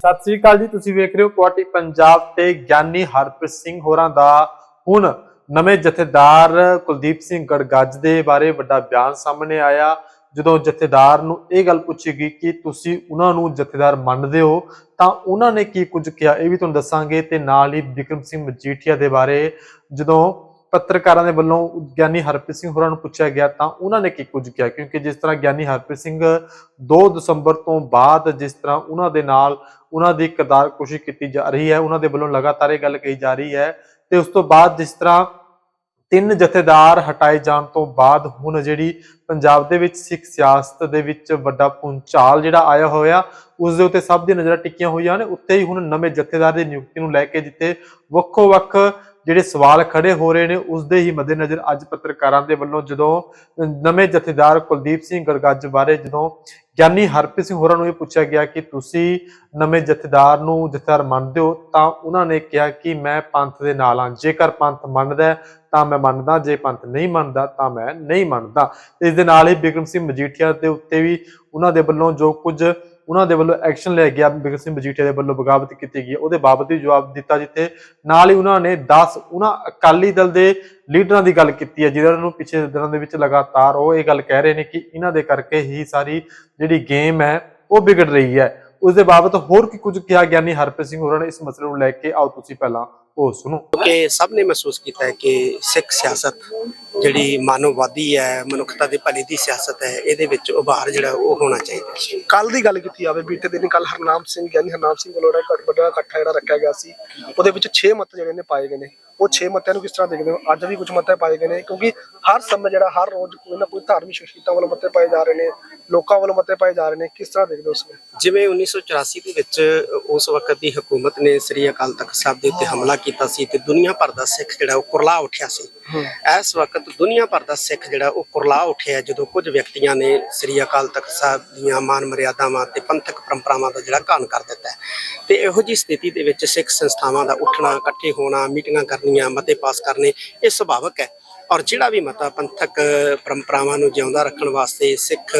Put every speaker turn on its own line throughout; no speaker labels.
ਸਤਿ ਸ੍ਰੀ ਅਕਾਲ ਜੀ, ਤੁਸੀਂ ਵੇਖ ਰਹੇ ਹੋ ਕੁਆਟੀ ਪੰਜਾਬ ਤੇ ਗਿਆਨੀ ਹਰਪ੍ਰੀਤ ਸਿੰਘ ਹੋਰਾਂ ਦਾ ਹੁਣ ਨਵੇਂ ਜਥੇਦਾਰ ਕੁਲਦੀਪ ਸਿੰਘ ਗੜਗੱਜ ਦੇ ਬਾਰੇ ਵੱਡਾ ਬਿਆਨ ਸਾਹਮਣੇ ਆਇਆ। ਜਦੋਂ ਜਥੇਦਾਰ ਨੂੰ ਇਹ ਗੱਲ ਪੁੱਛੀ ਗਈ ਕਿ ਤੁਸੀਂ ਉਹਨਾਂ ਨੂੰ ਜਥੇਦਾਰ ਮੰਨਦੇ ਹੋ, ਤਾਂ ਉਹਨਾਂ ਨੇ ਕੀ ਕੁਝ ਕਿਹਾ? ਇਹ ਵੀ ਤੁਹਾਨੂੰ ਦੱਸਾਂਗੇ ਤੇ ਨਾਲ ਹੀ ਬਿਕਰਮ ਸਿੰਘ ਮਜੀਠੀਆ ਦੇ ਬਾਰੇ। ਜਦੋਂ ਪੱਤਰਕਾਰਾਂ ਦੇ ਵੱਲੋਂ ਗਿਆਨੀ ਹਰਪ੍ਰੀਤ ਸਿੰਘ ਹੋਰਾਂ ਨੂੰ ਪੁੱਛਿਆ ਗਿਆ, ਤਾਂ ਉਹਨਾਂ ਨੇ ਕੀ ਕੁਝ ਕਿਹਾ? ਕਿਉਂਕਿ ਜਿਸ ਤਰ੍ਹਾਂ ਗਿਆਨੀ ਹਰਪ੍ਰੀਤ ਸਿੰਘ 2 ਦਸੰਬਰ ਤੋਂ ਬਾਅਦ ਜਿਸ ਤਰ੍ਹਾਂ ਉਹਨਾਂ ਦੇ ਨਾਲ ਉਹਨਾਂ ਦੀ ਕਰਦਾਰ ਕੋਸ਼ਿਸ਼ ਕੀਤੀ ਜਾ ਰਹੀ ਹੈ, ਉਹਨਾਂ ਦੇ ਵੱਲੋਂ ਲਗਾਤਾਰ ਇਹ ਗੱਲ ਕਹੀ ਜਾ ਰਹੀ ਹੈ ਤੇ ਉਸ ਤੋਂ ਬਾਅਦ ਜਿਸ ਤਰ੍ਹਾਂ ਤਿੰਨ ਜਥੇਦਾਰ ਹਟਾਏ ਜਾਣ ਤੋਂ ਬਾਅਦ ਹੁਣ ਜਿਹੜੀ ਪੰਜਾਬ ਦੇ ਵਿੱਚ ਸਿੱਖ ਸਿਆਸਤ ਦੇ ਵਿੱਚ ਵੱਡਾ ਪੁੰਚਾਲ ਜਿਹੜਾ ਆਇਆ ਹੋਇਆ, ਉਸ ਦੇ ਉੱਤੇ ਸਭ ਦੀ ਨਜ਼ਰਾਂ ਟਿੱਕੀਆਂ ਹੋਈਆਂ ਨੇ ਉੱਤੇ ਹੀ ਹੁਣ ਨਵੇਂ ਜਥੇਦਾਰ ਦੀ ਨਿਯੁਕਤੀ ਨੂੰ ਲੈ ਕੇ ਜਿੱਥੇ ਵੱਖੋ ਵੱਖ ਜਿਹੜੇ ਸਵਾਲ ਖੜੇ ਹੋ ਰਹੇ ਨੇ ਉਸ ਦੇ ਹੀ ਮੱਦੇਨਜ਼ਰ ਅੱਜ ਪੱਤਰਕਾਰਾਂ ਦੇ ਵੱਲੋਂ ਜਦੋਂ ਨਵੇਂ ਜਥੇਦਾਰ ਕੁਲਦੀਪ ਸਿੰਘ ਗੜਗੱਜ ਬਾਰੇ ਜਦੋਂ ਗਿਆਨੀ ਹਰਪ੍ਰੀਤ ਸਿੰਘ ਹੋਰਾਂ ਨੂੰ ਇਹ ਪੁੱਛਿਆ ਗਿਆ ਕਿ ਤੁਸੀਂ ਨਵੇਂ ਜਥੇਦਾਰ ਨੂੰ ਜਥੇਦਾਰ ਮੰਨਦੇ ਹੋ, ਤਾਂ ਉਹਨਾਂ ਨੇ ਕਿਹਾ ਕਿ ਮੈਂ ਪੰਥ ਦੇ ਨਾਲ ਹਾਂ। ਜੇਕਰ ਪੰਥ ਮੰਨਦਾ ਤਾਂ ਮੈਂ ਮੰਨਦਾ। ਜੇ ਪੰਥ ਨਹੀਂ ਮੰਨਦਾ, ਤਾਂ ਮੈਂ ਨਹੀਂ ਮੰਨਦਾ। ਤੇ ਇਸ ਦੇ ਨਾਲ ਹੀ ਬਿਕਰਮ ਸਿੰਘ ਮਜੀਠੀਆ ਦੇ ਉੱਤੇ ਵੀ ਉਹਨਾਂ ਦੇ ਵੱਲੋਂ ਜੋ ਕੁਝ ਉਹਨਾਂ ਦੇ ਵੱਲੋਂ ਐਕਸ਼ਨ ਲਿਆ ਗਿਆ ਬਿਕਰਮ ਸਿੰਘ ਮਜੀਠੀਆ ਦੇ ਵੱਲੋਂ ਬਗਾਵਤ ਕੀਤੀ ਗਈ ਉਹਦੇ ਬਾਬਤ ਵੀ ਜਵਾਬ ਦਿੱਤਾ ਜਿੱਥੇ ਨਾਲ ਹੀ ਉਹਨਾਂ ਨੇ 10 ਉਹਨਾਂ ਅਕਾਲੀ ਦਲ ਦੇ ਲੀਡਰਾਂ ਦੀ ਗੱਲ ਕੀਤੀ ਹੈ, ਜਿਹਨਾਂ ਨੂੰ ਪਿਛਲੇ ਦਿਨਾਂ ਦੇ ਵਿੱਚ ਲਗਾਤਾਰ ਉਹ ਇਹ ਗੱਲ ਕਹਿ ਰਹੇ ਨੇ ਕਿ ਇਹਨਾਂ ਦੇ ਕਰਕੇ ਹੀ ਸਾਰੀ ਜਿਹੜੀ ਗੇਮ ਹੈ, ਉਹ ਵਿਗੜ ਰਹੀ ਹੈ। ਉਸ ਦੇ ਬਾਬਤ ਹੋਰ ਕੀ ਕੁਝ ਕਿਹਾ ਗਿਆਨੀ ਹਰਪ੍ਰੀਤ ਸਿੰਘ ਹੋਰਾਂ ਨੇ ਇਸ ਮਸਲੇ ਨੂੰ ਲੈ ਕੇ ਆਓ, ਤੁਸੀਂ ਪਹਿਲਾਂ ਉਹ ਸੁਣੋ।
ਕਿ ਸਭ ਨੇ ਮਹਿਸੂਸ ਕੀਤਾ ਹੈ ਕਿ ਸਿੱਖ ਸਿਆਸਤ ਜਿਹੜੀ ਮਾਨਵਵਾਦੀ ਹੈ ਮਨੁੱਖਤਾ ਦੇ ਭਲੇ ਦੀ ਸਿਆਸਤ ਹੈ ਇਹਦੇ ਵਿੱਚ ਉਭਾਰ ਜਿਹੜਾ ਉਹ ਹੋਣਾ ਚਾਹੀਦਾ ਹੈ।
ਕੱਲ ਦੀ ਗੱਲ ਕੀਤੀ ਜਾਵੇ ਬੀਤੇ ਦਿਨ ਕੱਲ ਹਰਨਾਮ ਸਿੰਘ ਗਿਆਨੀ ਹਰਨਾਮ ਸਿੰਘ ਵੱਲੋਂ ਜਿਹੜਾ ਵੱਡਾ ਇਕੱਠਾ ਜਿਹੜਾ ਰੱਖਿਆ ਗਿਆ ਸੀ ਉਹਦੇ ਵਿੱਚ 6 ਮਤ ਜਿਹੜੇ ਨੇ ਪਾਏ ਗਏ ਨੇ। ਉਹ 6 ਮੱਤਿਆਂ ਨੂੰ ਕਿਸ ਤਰ੍ਹਾਂ ਦੇਖਦੇ ਹੋ? ਅੱਜ ਵੀ ਕੁਝ ਮੱਤੇ ਪਾਏ ਗਏ ਨੇ ਕਿਉਂਕਿ ਹਰ ਸਮੇਂ ਜਿਹੜਾ ਹਰ ਰੋਜ਼ ਕੋਈ ਨਾ ਕੋਈ ਧਾਰਮਿਕ ਸ਼ਖਸੀਅਤਾਂ ਵੱਲੋਂ ਮੱਤੇ ਪਾਏ ਜਾ ਰਹੇ ਨੇ ਲੋਕਾਂ ਵੱਲੋਂ ਮੱਤੇ ਪਾਏ ਜਾ ਰਹੇ ਨੇ ਕਿਸ ਤਰ੍ਹਾਂ ਦੇਖਦੇ ਹੋ ਉਸ ਨੂੰ?
ਜਿਵੇਂ 1984 ਦੇ ਵਿੱਚ ਉਸ ਵਕਤ ਦੀ ਹਕੂਮਤ ਨੇ ਸ੍ਰੀ ਅਕਾਲ ਤਖਤ ਸਾਹਿਬ ਦੇ ਉੱਤੇ ਹਮਲਾ ਕੀਤਾ ਸੀ ਤੇ ਦੁਨੀਆ ਭਰ ਦਾ ਸਿੱਖ ਜਿਹੜਾ ਉਹ ਕੁਰਲਾ ਉੱਠਿਆ ਸੀ। ਇਸ ਵਕਤ ਦੁਨੀਆ ਭਰ ਦਾ ਸਿੱਖ ਜਿਹੜਾ ਉਹ ਕੁਰਲਾ ਉੱਠਿਆ ਜਦੋਂ ਕੁਝ ਵਿਅਕਤੀਆਂ ਨੇ ਸ੍ਰੀ ਅਕਾਲ ਤਖਤ ਸਾਹਿਬ ਦੀਆਂ ਮਾਨ ਮਰਿਆਦਾਵਾਂ ਤੇ ਪੰਥਕ ਪਰੰਪਰਾਵਾਂ ਦਾ ਜਿਹੜਾ ਘਾਣ ਕਰ ਦਿੱਤਾ ਤੇ ਇਹੋ ਜੀ ਸਥਿਤੀ ਦੇ ਵਿੱਚ ਸਿੱਖ ਸੰਸਥਾਵਾਂ ਦਾ ਉੱਠਣਾ, ਇਕੱਠੇ ਹੋਣਾ, ਮੀਟਿੰਗਾਂ ਕਰਨੀਆਂ, ਮਤੇ ਪਾਸ ਕਰਨੇ, ਇਹ ਸੁਭਾਵਕ ਹੈ। ਔਰ ਜਿਹੜਾ ਵੀ ਮਤਾ ਪੰਥਕ ਪਰੰਪਰਾਵਾਂ ਨੂੰ ਜਿਉਂਦਾ ਰੱਖਣ ਵਾਸਤੇ ਸਿੱਖ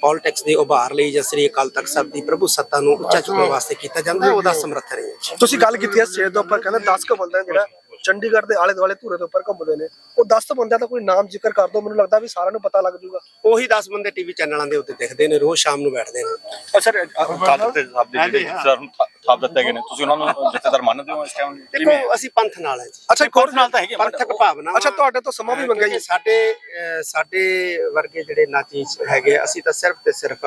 ਪੋਲਿਟਿਕਸ ਦੇ ਉਭਾਰ ਲਈ ਜਾਂ ਸ੍ਰੀ ਅਕਾਲ ਤਖਤ ਸਾਹਿਬ ਦੀ ਪ੍ਰਭੂ ਸੱਤਾ ਨੂੰ ਉੱਚਾ ਚੁੱਕਣ ਵਾਸਤੇ ਕੀਤਾ ਜਾਂਦਾ, ਉਹਦਾ ਸਮਰਥਨ ਹੈ।
ਤੁਸੀਂ ਗੱਲ ਕੀਤੀ ਹੈ ਸਟੇਜ ਦੇ ਉੱਪਰ, ਕਹਿੰਦੇ 10 ਕੁ ਬੰਦੇ ਜਿਹੜਾ ਚੰਡੀਗੜ੍ਹ ਦੇ ਆਲੇ ਦੁਆਲੇ ਧੂਰੇ ਦੇ ਉੱਪਰ ਘੁੰਮਦੇ ਨੇ। ਉਹ 10 ਬੰਦਿਆਂ ਦਾ ਕੋਈ ਨਾਮ ਜ਼ਿਕਰ ਕਰ ਦਿਓ ਮੈਨੂੰ ਲੱਗਦਾ ਵੀ ਸਾਰਿਆਂ ਨੂੰ ਪਤਾ ਲੱਗ ਜਾਊਗਾ।
ਉਹੀ 10 ਬੰਦੇ ਟੀਵੀ ਚੈਨਲਾਂ ਦੇ ਉੱਤੇ ਦਿਖਦੇ ਨੇ ਰੋਜ਼ ਸ਼ਾਮ ਨੂੰ ਬੈਠਦੇ ਨੇ।
ਸਰ ਅਕਾਲ ਤਖਤ ਸਾਹਿਬ ਦੇ ਜਿਹੜੇ ਜਥੇਦਾਰ ਨੂੰ ਥਾਪ ਦਿੱਤੇ ਗਏ ਨੇ। ਤੁਸੀਂ ਉਹਨਾਂ ਨੂੰ ਜਥੇਦਾਰ ਮੰਨਦੇ ਹੋ ਇਸ ਟਾਈਮ
ਦੇਖੋ ਅਸੀਂ ਪੰਥ ਨਾਲ ਹੈ ਜੀ।
ਅੱਛਾ ਇੱਕ ਹੋਰ
ਨਾਲ ਤਾਂ ਹੈਗੇ
ਪੰਥਕ ਭਾਵਨਾ।
ਅੱਛਾ ਤੁਹਾਡੇ ਤੋਂ ਸਮਾਂ ਵੀ ਮੰਗਿਆ ਜੀ।
ਸਾਡੇ ਸਾਡੇ ਵਰਗੇ ਜਿਹੜੇ ਨਾਚੀਜ਼ ਹੈਗੇ ਅਸੀਂ ਤਾਂ ਸਿਰਫ ਤੇ ਸਿਰਫ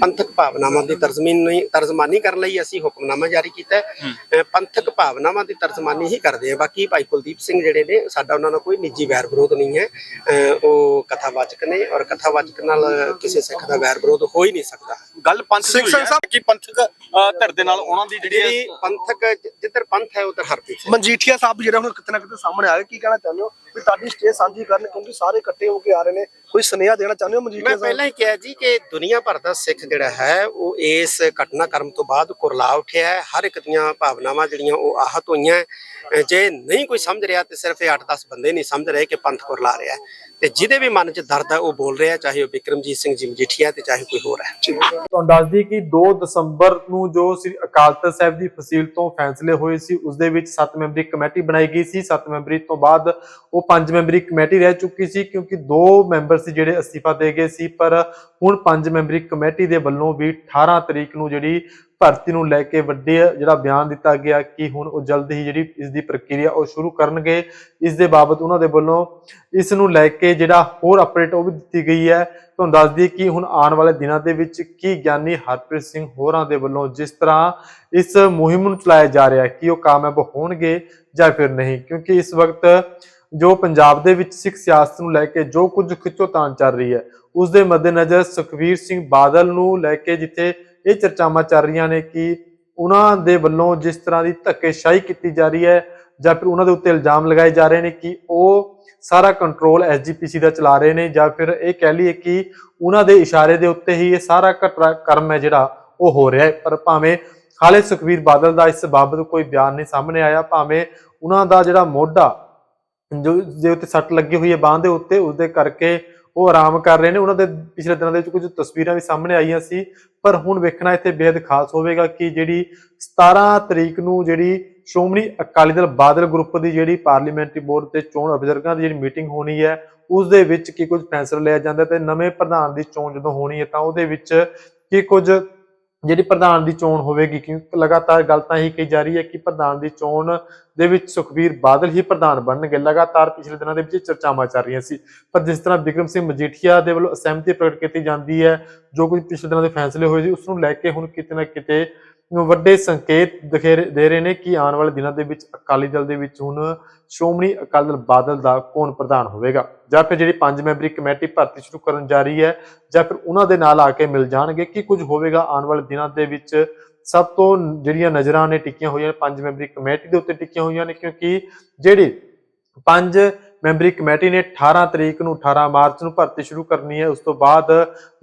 ਪੰਥਕ ਭਾਵਨਾਵਾਂ ਦੀ ਤਰਜਮਾਨੀ ਤਰਜਮਾਨੀ ਕਰਨ ਲਈ ਅਸੀਂ ਹੁਕਮਨਾਮਾ ਜਾਰੀ ਕੀਤਾ ਹੈ। ਪੰਥਕ ਭਾਵਨਾਵਾਂ ਦੀ ਤਰਜਮਾਨੀ ਹੀ ਕਰਦੇ ਆ ਬਾਕੀ ਭਾਈ ਕੁਲਦੀਪ ਸਿੰਘ ਜਿਹੜੇ ਨੇ ਸਾਡਾ ਉਹਨਾਂ ਨਾਲ ਕੋਈ ਨਿੱਜੀ ਵੈਰ ਵਿਰੋਧ ਨਹੀਂ ਹੈ। ਅਹ, ਉਹ ਕਥਾਵਾਚਕ ਨੇ ਔਰ ਕਥਾਵਾਚਕ ਨਾਲ ਕਿਸੇ ਸਿੱਖ ਦਾ ਵੈਰ ਵਿਰੋਧ ਹੋ ਹੀ ਨਹੀਂ ਸਕਦਾ।
ਗੱਲ ਪੰਥ ਦੀ
ਸਿੰਘ
ਹੋਈ
ਸਾਹਿਬ
ਹੈ ਕਿ ਪੰਥਕ ਧਿਰ ਦੇ ਨਾਲ ਉਹਨਾਂ ਦੀ ਜਿਹੜੀ
ਪੰਥਕ ਜਿੱਧਰ ਪੰਥ ਹੈ ਉਧਰ ਹਰਪ੍ਰੀਤ
ਮਨਜੀਠੀਆ ਸਾਹਿਬ ਜਿਹੜੇ ਹੁਣ ਕਿਤੇ ਨਾ ਕਿਤੇ ਸਾਹਮਣੇ ਆ ਗਏ ਕੀ ਕਹਿਣਾ ਚਾਹੁੰਦੇ ਹੋ? ਵੀ ਤੁਹਾਡੀ ਸਟੇਜ ਸਾਂਝੀ ਕਰਨ ਕਿਉਂਕਿ ਸਾਰੇ ਇਕੱਠੇ ਹੋ ਕੇ ਆ ਰਹੇ ਨੇ। ਕੋਈ ਸੁਨੇਹਾ ਦੇਣਾ ਚਾਹੁੰਦੇ ਹੋ ਮਨਜੀਠੀਆ
ਮੈਂ ਪਹਿਲਾਂ ਹੀ ਕਿਹਾ ਜੀ ਕਿ ਦੁਨੀਆ ਭਰ ਦਾ ਸਿੱਖ ਜਿਹੜਾ ਹੈ ਉਹ ਇਸ ਘਟਨਾਕ੍ਰਮ ਤੋਂ ਬਾਅਦ ਕੁਰਲਾ ਉੱਠਿਆ ਹੈ। ਹਰ ਇੱਕ ਦੀਆਂ ਭਾਵਨਾਵਾਂ ਜਿਹੜੀਆਂ ਉਹ ਆਹਤ ਹੋਈਆਂ ਜੇ ਨਹੀਂ ਕੋਈ ਸਮਝ ਰਿਹਾ ਤੇ ਸਿਰਫ ਇਹ 8-10 ਬੰਦੇ ਨਹੀਂ ਸਮਝ ਰਹੇ ਕਿ ਪੰਥ ਕੁਰਲਾ ਰਿਹਾ ਹੈ। ਤੇ ਜਿਹਦੇ ਵੀ ਮਨ 'ਚ ਦਰਦ ਹੈ ਉਹ ਬੋਲ ਰਿਹਾ, ਚਾਹੇ ਉਹ ਵਿਕਰਮਜੀਤ ਸਿੰਘ ਜੀ ਮਜੀਠੀਆ ਤੇ ਚਾਹੇ ਕੋਈ ਹੋਰ ਹੈ।
ਤੁਹਾਨੂੰ ਦੱਸ ਦਈਏ ਕਿ 2 ਦਸੰਬਰ ਨੂੰ ਜੋ ਸ੍ਰੀ ਅਕਾਲ ਤਖਤ ਸਾਹਿਬ ਦੀ ਫਸੀਲ ਤੋਂ ਫੈਸਲੇ ਹੋਏ ਸੀ, ਉਸ ਦੇ ਵਿੱਚ 7 ਮੈਂਬਰੀ ਕਮੇਟੀ ਬਣਾਈ ਗਈ ਸੀ। 7 ਮੈਂਬਰੀ ਤੋਂ ਬਾਅਦ ਉਹ 5 ਮੈਂਬਰੀ ਕਮੇਟੀ ਰਹਿ ਚੁੱਕੀ ਸੀ, ਕਿਉਂਕਿ ਦੋ ਮੈਂਬਰ ਸੀ ਜਿਹੜੇ ਅਸਤੀਫਾ ਦੇ ਗਏ ਸੀ, ਪਰ ਹੁਣ 5 ਮੈਂਬਰੀ ਕਮੇਟੀ ਦੇ ਵੱਲੋਂ ਵੀ 18 ਤਰੀਕ ਨੂੰ ਜਿਹੜੀ ਭਰਤੀ ਨੂੰ ਲੈ ਕੇ ਵੱਡੇ ਜਿਹੜਾ ਬਿਆਨ ਦਿੱਤਾ ਗਿਆ ਕਿ ਹੁਣ ਉਹ ਜਲਦ ਹੀ ਜਿਹੜੀ ਇਸ ਦੀ ਪ੍ਰਕਿਰਿਆ ਉਹ ਸ਼ੁਰੂ ਕਰਨਗੇ। ਇਸ ਦੇ ਬਾਬਤ ਉਹਨਾਂ ਦੇ ਵੱਲੋਂ ਇਸ ਨੂੰ ਲੈ ਕੇ ਜਿਹੜਾ ਹੋਰ ਅਪਡੇਟ ਉਹ ਵੀ ਦਿੱਤੀ ਗਈ ਹੈ। ਤੁਹਾਨੂੰ ਦੱਸ ਦਈਏ ਕਿ ਹੁਣ ਆਉਣ ਵਾਲੇ ਦਿਨਾਂ ਦੇ ਵਿੱਚ ਕੀ ਗਿਆਨੀ ਹਰਪ੍ਰੀਤ ਸਿੰਘ ਹੋਰਾਂ ਦੇ ਵੱਲੋਂ ਜਿਸ ਤਰ੍ਹਾਂ ਇਸ ਮੁਹਿੰਮ ਨੂੰ ਚਲਾਇਆ ਜਾ ਰਿਹਾ ਹੈ, ਕਿ ਉਹ ਕਾਮਯਾਬ ਹੋਣਗੇ ਜਾਂ ਫਿਰ ਨਹੀਂ? ਕਿਉਂਕਿ ਇਸ ਵਕਤ ਜੋ ਪੰਜਾਬ ਦੇ ਵਿੱਚ ਸਿੱਖ ਸਿਆਸਤ ਨੂੰ ਲੈ ਕੇ ਜੋ ਕੁਝ ਖਿੱਚੋਤਾਣ ਚੱਲ ਰਹੀ ਹੈ, ਉਸ ਦੇ ਮੱਦੇਨਜ਼ਰ ਸੁਖਵੀਰ ਸਿੰਘ ਬਾਦਲ ਨੂੰ ਲੈ ਕੇ ਜਿੱਥੇ ਇਹ ਚਰਚਾਵਾਂ ਚੱਲ ਰਹੀਆਂ ਨੇ ਕਿ ਉਹਨਾਂ ਦੇ ਵੱਲੋਂ ਜਿਸ ਤਰ੍ਹਾਂ ਦੀ ਧੱਕੇਸ਼ਾਹੀ ਕੀਤੀ ਜਾ ਰਹੀ ਹੈ ਜਾਂ ਫਿਰ ਉਹਨਾਂ ਦੇ ਉੱਤੇ ਇਲਜ਼ਾਮ ਲਗਾਏ ਜਾ ਰਹੇ ਨੇ ਕਿ ਉਹ ਸਾਰਾ ਕੰਟਰੋਲ ਐਸਜੀਪੀਸੀ ਦਾ ਚਲਾ ਰਹੇ ਨੇ ਜਾਂ ਫਿਰ ਇਹ ਕਹਿ ਲਈਏ ਕਿ ਉਹਨਾਂ ਦੇ ਇਸ਼ਾਰੇ ਦੇ ਉੱਤੇ ਹੀ ਇਹ ਸਾਰਾ ਘਟਨਾ ਕਰਮ ਹੈ ਜਿਹੜਾ ਉਹ ਹੋ ਰਿਹਾ ਹੈ। ਪਰ ਭਾਵੇਂ ਹਾਲੇ ਸੁਖਵੀਰ ਬਾਦਲ ਦਾ ਇਸ ਬਾਬਤ ਕੋਈ ਬਿਆਨ ਨਹੀਂ ਸਾਹਮਣੇ ਆਇਆ, ਭਾਵੇਂ ਉਹਨਾਂ ਦਾ ਜਿਹੜਾ ਮੋਢਾ ਜੋ ਦੇ ਉੱਤੇ ਸੱਟ ਲੱਗੀ ਹੋਈ ਹੈ ਬਾਂਹ ਦੇ ਉੱਤੇ ਉਸ ਦੇ ਕਰਕੇ ਉਹ ਆਰਾਮ ਕਰ ਰਹੇ ਨੇ। ਉਹਨਾਂ ਦੇ ਪਿਛਲੇ ਦਿਨਾਂ ਦੇ ਵਿੱਚ ਕੁਝ ਤਸਵੀਰਾਂ ਵੀ ਸਾਹਮਣੇ ਆਈਆਂ ਸੀ। ਪਰ ਹੁਣ ਵੇਖਣਾ ਇੱਥੇ ਬੇहद ਖਾਸ ਹੋਵੇਗਾ ਕਿ ਜਿਹੜੀ 17 ਤਰੀਕ ਨੂੰ ਜਿਹੜੀ ਸ਼੍ਰੋਮਣੀ ਅਕਾਲੀ ਦਲ ਬਾਦਲ ਗਰੁੱਪ ਦੀ ਜਿਹੜੀ ਪਾਰਲੀਮੈਂਟਰੀ ਬੋਰਡ ਤੇ ਚੋਣ ਅਬਜ਼ਰਗਾਂ ਦੀ ਜਿਹੜੀ ਮੀਟਿੰਗ ਹੋਣੀ ਹੈ, ਉਸ ਦੇ ਵਿੱਚ ਕੀ ਕੁਝ ਫੈਸਲਾ ਲਿਆ ਜਾਂਦਾ ਤੇ ਨਵੇਂ ਪ੍ਰਧਾਨ ਦੀ ਚੋਣ ਜਦੋਂ ਹੋਣੀ ਹੈ ਤਾਂ ਉਹਦੇ ਵਿੱਚ ਕੀ ਕੁਝ ਜਿਹੜੀ ਪ੍ਰਧਾਨ ਦੀ ਚੋਣ ਹੋਵੇਗੀ ਕਿਉਂਕਿ ਲਗਾਤਾਰ ਗੱਲ ਤਾਂ ਇਹੀ ਕਹੀ ਜਾ ਰਹੀ ਹੈ ਕਿ ਪ੍ਰਧਾਨ ਦੀ ਚੋਣ ਦੇ ਵਿੱਚ ਸੁਖਬੀਰ ਬਾਦਲ ਹੀ ਪ੍ਰਧਾਨ ਬਣਨਗੇ। ਲਗਾਤਾਰ ਪਿਛਲੇ ਦਿਨਾਂ ਦੇ ਵਿੱਚ ਚਰਚਾਵਾਂ ਚੱਲ ਰਹੀਆਂ ਸੀ। ਪਰ ਜਿਸ ਤਰ੍ਹਾਂ ਬਿਕਰਮ ਸਿੰਘ ਮਜੀਠੀਆ ਦੇ ਵੱਲੋਂ ਅਸਹਿਮਤੀ ਪ੍ਰਗਟ ਕੀਤੀ ਜਾਂਦੀ ਹੈ, ਜੋ ਕੁਝ ਪਿਛਲੇ ਦਿਨਾਂ ਦੇ ਫੈਸਲੇ ਹੋਏ ਸੀ, ਉਸ ਨੂੰ ਲੈ ਕੇ ਹੁਣ ਕਿਤੇ ਨਾ ਕਿਤੇ ਵੱਡੇ ਸੰਕੇਤ ਦਿਖੇ ਦੇ ਰਹੇ ਨੇ ਕਿ ਆਉਣ ਵਾਲੇ ਦਿਨਾਂ ਦੇ ਵਿੱਚ ਅਕਾਲੀ ਦਲ ਦੇ ਵਿੱਚ ਹੁਣ ਸ਼੍ਰੋਮਣੀ ਅਕਾਲੀ ਦਲ ਬਾਦਲ ਦਾ ਕੌਣ ਪ੍ਰਧਾਨ ਹੋਵੇਗਾ? ਜਾਂ ਫਿਰ ਜਿਹੜੀ ਪੰਜ ਮੈਂਬਰੀ ਕਮੇਟੀ ਭਰਤੀ ਸ਼ੁਰੂ ਕਰਨ ਜਾ ਰਹੀ ਹੈ, ਜਾਂ ਫਿਰ ਉਹਨਾਂ ਦੇ ਨਾਲ ਆ ਕੇ ਮਿਲ ਜਾਣਗੇ? ਕੀ ਕੁਝ ਹੋਵੇਗਾ ਆਉਣ ਵਾਲੇ ਦਿਨਾਂ ਦੇ ਵਿੱਚ? ਸਭ ਤੋਂ ਜਿਹੜੀਆਂ ਨਜ਼ਰਾਂ ਨੇ ਟਿਕੀਆਂ ਹੋਈਆਂ ਨੇ, ਪੰਜ ਮੈਂਬਰੀ ਕਮੇਟੀ ਦੇ ਉੱਤੇ ਟਿਕੀਆਂ ਹੋਈਆਂ ਨੇ, ਕਿਉਂਕਿ ਜਿਹੜੀ ਪੰਜ ਮੈਂਬਰੀ ਕਮੇਟੀ ਨੇ 18 ਤਰੀਕ ਨੂੰ 18 ਮਾਰਚ ਨੂੰ ਭਰਤੀ ਸ਼ੁਰੂ ਕਰਨੀ ਹੈ, ਉਸ ਤੋਂ ਬਾਅਦ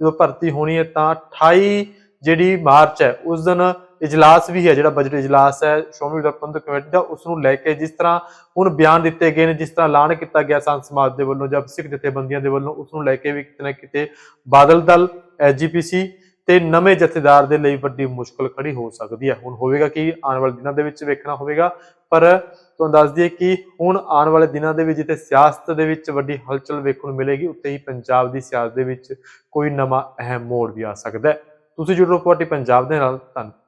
ਜਦੋਂ ਭਰਤੀ ਹੋਣੀ ਹੈ ਤਾਂ 28 ਜਿਹੜੀ ਮਾਰਚ ਹੈ, ਉਸ ਦਿਨ ਇਜਲਾਸ ਵੀ ਹੈ, ਜਿਹੜਾ ਬਜਟ ਇਜਲਾਸ ਹੈ, ਸ਼੍ਰੋਮਣੀ ਪ੍ਰਬੰਧਕ ਕਮੇਟੀ ਦਾ ਉਸ ਨੂੰ ਲੈ ਕੇ ਜਿਸ ਤਰ੍ਹਾਂ ਹੁਣ ਬਿਆਨ ਦਿੱਤੇ ਗਏ ਨੇ, ਜਿਸ ਤਰ੍ਹਾਂ ਐਲਾਨ ਕੀਤਾ ਗਿਆ ਸੰਤ ਸਮਾਜ ਦੇ ਵੱਲੋਂ ਜਾਂ ਸਿੱਖ ਜਥੇਬੰਦੀਆਂ ਦੇ ਵੱਲੋਂ ਉਸ ਨੂੰ ਲੈ ਕੇ ਵੀ ਕਿਤੇ ਨਾ ਕਿਤੇ ਬਾਦਲ ਦਲ ਐਸਜੀਪੀਸੀ ਤੇ ਨਵੇਂ ਜਥੇਦਾਰ ਦੇ ਲਈ ਵੱਡੀ ਮੁਸ਼ਕਲ ਖੜੀ ਹੋ ਸਕਦੀ ਹੈ। ਹੁਣ ਹੋਵੇਗਾ ਕਿ? ਆਉਣ ਵਾਲੇ ਦਿਨਾਂ ਦੇ ਵਿੱਚ ਵੇਖਣਾ ਹੋਵੇਗਾ। ਪਰ ਤੁਹਾਨੂੰ ਦੱਸ ਦਈਏ ਕਿ ਹੁਣ ਆਉਣ ਵਾਲੇ ਦਿਨਾਂ ਦੇ ਵਿੱਚ ਜਿੱਥੇ ਸਿਆਸਤ ਦੇ ਵਿੱਚ ਵੱਡੀ ਹਲਚਲ ਵੇਖਣ ਨੂੰ ਮਿਲੇਗੀ, ਉੱਥੇ ਹੀ ਪੰਜਾਬ ਦੀ ਸਿਆਸਤ ਦੇ ਵਿੱਚ ਕੋਈ ਨਵਾਂ ਅਹਿਮ ਮੋੜ ਵੀ ਆ ਸਕਦਾ ਹੈ। ਤੁਸੀਂ ਰਹੋ ਪਾਰਟੀ ਪੰਜਾਬ ਦੇ ਨਾਲ, ਧੰਨਵਾਦ।